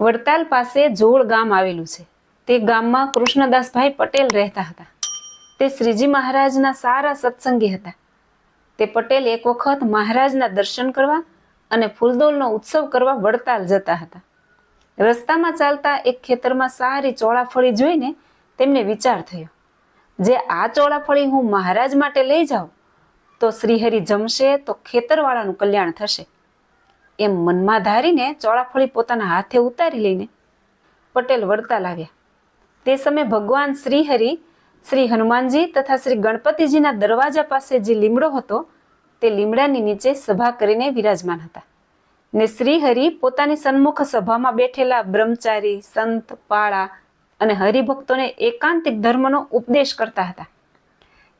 વડતાલ પાસે જોળ ગામ આવેલું છે. તે ગામમાં કૃષ્ણદાસભાઈ પટેલ રહેતા હતા. તે શ્રીજી મહારાજના સારા સત્સંગી હતા. તે પટેલ એક વખત મહારાજના દર્શન કરવા અને ફૂલદોલનો ઉત્સવ કરવા વડતાલ જતા હતા. રસ્તામાં ચાલતા એક ખેતરમાં સારી ચોળાફળી જોઈને તેમને વિચાર થયો, જે આ ચોળાફળી હું મહારાજ માટે લઈ જાઉં, તો શ્રીહરિ જમશે તો ખેતરવાળાનું કલ્યાણ થશે. એમ મનમાં ધારીને ચોળાફળી પોતાના હાથે ઉતારી લઈને પટેલ વડતાલ આવ્યા તે સમયે ભગવાન શ્રીહરિ, શ્રી હનુમાનજી તથા શ્રી ગણપતિજીના દરવાજા પાસે જે લીમડો હતો, તે લીમડાની નીચે સભા કરીને વિરાજમાન હતા. ને શ્રીહરિ પોતાની સન્મુખ સભામાં બેઠેલા બ્રહ્મચારી, સંત, પાળા અને હરિભક્તોને એકાંતિક ધર્મનો ઉપદેશ કરતા હતા.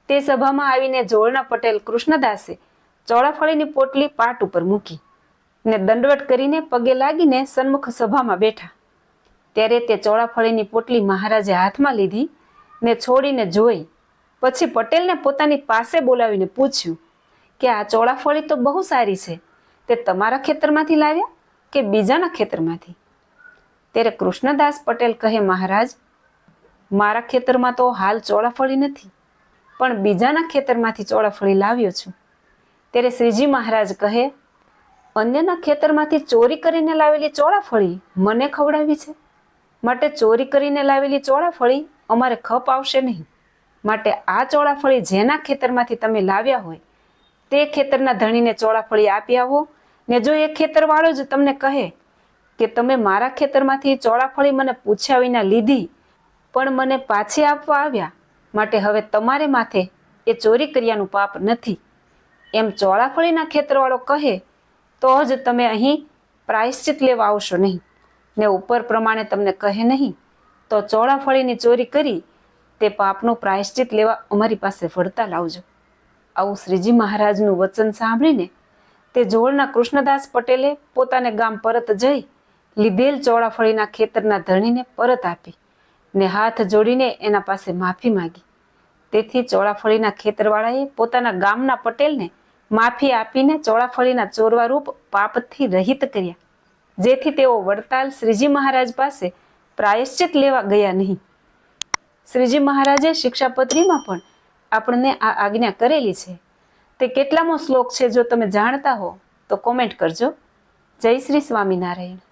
તે સભામાં આવીને જોળના પટેલ કૃષ્ણદાસે ચોળાફળીની પોટલી પાટ ઉપર મૂકી. ને દંડવટ કરીને પગે લાગીને સન્મુખ સભામાં બેઠા. ત્યારે તે ચોળાફળીની પોટલી મહારાજે હાથમાં લીધી ને છોડીને જોઈ. પછી પટેલને પોતાની પાસે બોલાવીને પૂછ્યું કે આ ચોળાફળી તો બહુ સારી છે, તે તમારા ખેતરમાંથી લાવ્યા કે બીજાના ખેતરમાંથી? ત્યારે કૃષ્ણદાસ પટેલ કહે, મહારાજ, મારા ખેતરમાં તો હાલ ચોળાફળી નથી, પણ બીજાના ખેતરમાંથી ચોળાફળી લાવ્યો છું. ત્યારે શ્રીજી મહારાજ કહે અન્યના ખેતરમાંથી ચોરી કરીને લાવેલી ચોળાફળી મને ખવડાવી છે. માટે ચોરી કરીને લાવેલી ચોળાફળી અમારે ખપ આવશે નહીં. માટે આ ચોળાફળી જેના ખેતરમાંથી તમે લાવ્યા હોય, તે ખેતરના ધણીને ચોળાફળી આપી આવો. ને જો એ ખેતરવાળો જ તમને કહે કે તમે મારા ખેતરમાંથી ચોળાફળી મને પૂછ્યા વિના લીધી, પણ મને પાછી આપવા આવ્યા, માટે હવે તમારે માથે એ ચોરી કર્યાનું પાપ નથી. એમ ચોળાફળીના ખેતરવાળો કહે તો જ તમે અહીં પ્રાયશ્ચિત લેવા આવશો નહીં. ને ઉપર પ્રમાણે તમને કહે નહીં, તો ચોળાફળીની ચોરી કરી તે પાપનું પ્રાયશ્ચિત લેવા અમારી પાસે વળતા લાવજો. આવું શ્રીજી મહારાજનું વચન સાંભળીને તે જોડના કૃષ્ણદાસ પટેલે પોતાને ગામ પરત જઈ લીધેલ ચોળાફળીના ખેતરના ધણીને પરત આપી ને હાથ જોડીને એના પાસે માફી માંગી. તેથી ચોળાફળીના ખેતરવાળાએ પોતાના ગામના પટેલને માફી આપીને ચોળાફળીના ચોરવા રૂપ પાપથી રહિત કર્યા. જેથી તેઓ વડતાલ શ્રીજી મહારાજ પાસે પ્રાયશ્ચિત લેવા ગયા નહીં. શ્રીજી મહારાજે શિક્ષાપત્રીમાં પણ આપણને આ આજ્ઞા કરેલી છે. તે કેટલામો શ્લોક છે જો તમે જાણતા હો તો કોમેન્ટ કરજો. જય શ્રી સ્વામિનારાયણ.